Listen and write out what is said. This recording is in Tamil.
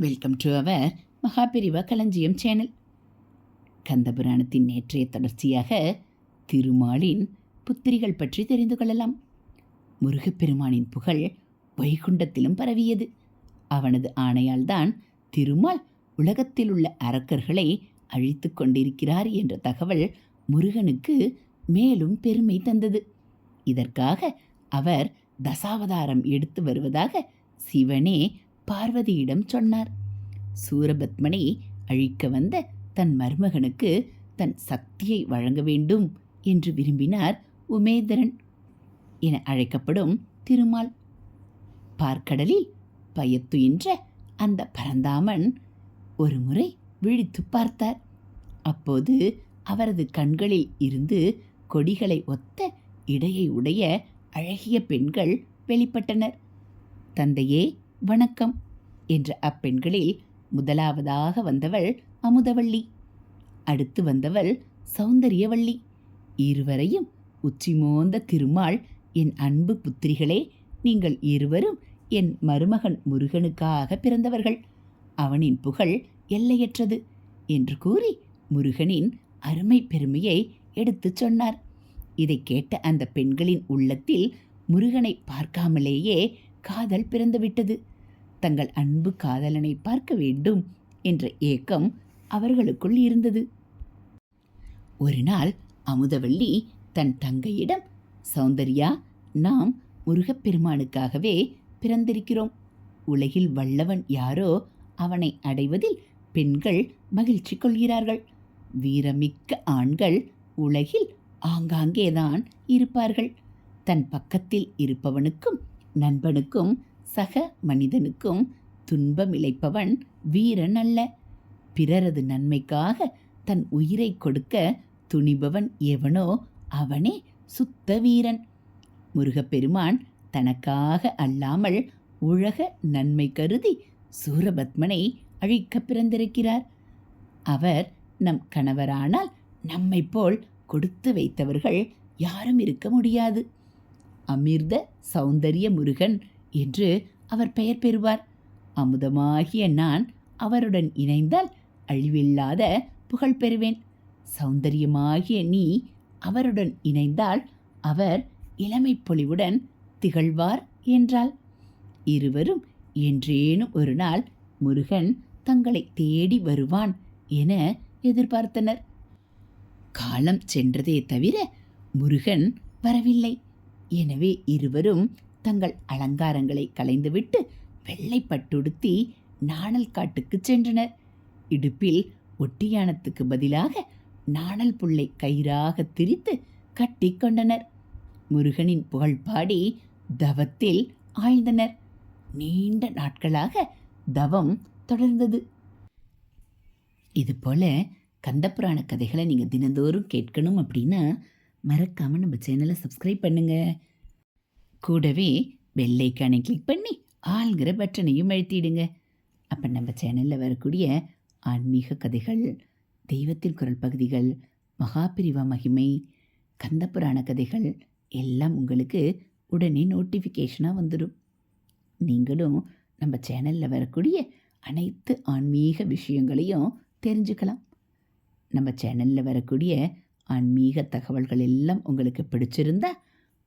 வெல்கம் டு அவர் மகாபிரிவா களஞ்சியம் சேனல் கந்தபுராணத்தின் நேற்றைய தொடர்ச்சியாக திருமாலின் புத்திரிகள் பற்றி தெரிந்து கொள்ளலாம். முருகப்பெருமானின் புகழ் வைகுண்டத்திலும் பரவியது. அவனது ஆணையால்தான் திருமால் உலகத்தில் உள்ள அரக்கர்களை அழித்து கொண்டிருக்கிறார் என்ற தகவல் முருகனுக்கு மேலும் பெருமை தந்தது. இதற்காக அவர் தசாவதாரம் எடுத்து வருவதாக சிவனே பார்வதியிடம் சொன்னார். சூரபத்மனை அழிக்க வந்த தன் மருமகனுக்கு தன் சக்தியை வழங்க வேண்டும் என்று விரும்பினார் உமேதரன் என அழைக்கப்படும் திருமால். பார்க்கடலில் பயத்துயின்ற அந்த பரந்தாமன் ஒரு முறை விழித்து பார்த்தார். அப்போது அவரது கண்களில் இருந்து கொடிகளை ஒத்த இடையை உடைய அழகிய பெண்கள் வெளிப்பட்டனர். தந்தையே வணக்கம். என்ற அப்பெண்களில் முதலாவதாக வந்தவள் அமுதவள்ளி. அடுத்து வந்தவள் சௌந்தரியவள்ளி. இருவரையும் உச்சிமோந்த திருமால் என் அன்பு புத்திரிகளே நீங்கள் இருவரும் என் மருமகன் முருகனுக்காக பிறந்தவர்கள். அவனின் புகழ் எல்லையற்றது என்று கூறி முருகனின் அருமை பெருமையை எடுத்துச் சொன்னார். இதை கேட்ட அந்த பெண்களின் உள்ளத்தில் முருகனை பார்க்காமலேயே காதல் பிறந்துவிட்டது. தங்கள் அன்பு காதலனை பார்க்க வேண்டும் என்ற ஏக்கம் அவர்களுக்குள் இருந்தது. ஒரு நாள் அமுதவள்ளி தன் தங்கையிடம் சௌந்தர்யா நாம் முருகப்பெருமானுக்காகவே பிறந்திருக்கிறோம். உலகில் வல்லவன் யாரோ அவனை அடைவதில் பெண்கள் மகிழ்ச்சி கொள்கிறார்கள். வீரமிக்க ஆண்கள் உலகில் ஆங்காங்கேதான் இருப்பார்கள். தன் பக்கத்தில் இருப்பவனுக்கும் நண்பனுக்கும் சக மனிதனுக்கும் துன்பமிழைப்பவன் வீரன் அல்ல. பிறரது நன்மைக்காக தன் உயிரை கொடுக்க துணிபவன் எவனோ அவனே சுத்த வீரன். முருகப்பெருமான் தனக்காக அல்லாமல் உலக நன்மை கருதி சூரபத்மனை அழிக்க பிறந்திருக்கிறார். அவர் நம் கணவரானால் நம்மை போல் கொடுத்து வைத்தவர்கள் யாரும் இருக்க முடியாது. அமிர்த சௌந்தரிய முருகன் என்று அவர் பெயர் பெறுவார். அமுதமாகிய நான் அவருடன் இணைந்தால் அழிவில்லாத புகழ் பெறுவேன். சௌந்தரியமாகிய நீ அவருடன் இணைந்தால் அவர் இளமை பொலிவுடன் திகழ்வார் என்றாள். இருவரும் என்றேனும் ஒரு நாள் முருகன் தங்களை தேடி வருவான் என எதிர்பார்த்தனர். காலம் சென்றதே தவிர முருகன் வரவில்லை. எனவே இருவரும் தங்கள் அலங்காரங்களை களைந்துவிட்டு வெள்ளை பட்டுடுத்தி நாணல் காட்டுக்கு சென்றனர். இடுப்பில் ஒட்டியானத்துக்கு பதிலாக நாணல் புல்லை கயிறாக திரித்து கட்டிக்கொண்டனர் முருகனின் புகழ் பாடி தவத்தில் ஆழ்ந்தனர். நீண்ட நாட்களாக தவம் தொடர்ந்தது. இதுபோல் கந்தப்புராண கதைகளை நீங்கள் தினந்தோறும் கேட்கணும் அப்படின்னா மறக்காமல் நம்ம சேனலை சப்ஸ்கிரைப் பண்ணுங்கள் கூடவே பெல்லைக்கானை கிளிக் பண்ணி ஆள்கிற பட்டனையும் அழுத்திடுங்க. அப்போ நம்ம சேனலில் வரக்கூடிய ஆன்மீக கதைகள் தெய்வத்தின் குரல் பகுதிகள் மகாபிரிவா மகிமை கந்தபுராண கதைகள் எல்லாம் உங்களுக்கு உடனே நோட்டிஃபிகேஷனாக வந்துடும் நீங்களும் நம்ம சேனலில் வரக்கூடிய அனைத்து ஆன்மீக விஷயங்களையும் தெரிஞ்சுக்கலாம். நம்ம சேனலில் வரக்கூடிய ஆன்மீக தகவல்கள் எல்லாம் உங்களுக்கு பிடிச்சிருந்தா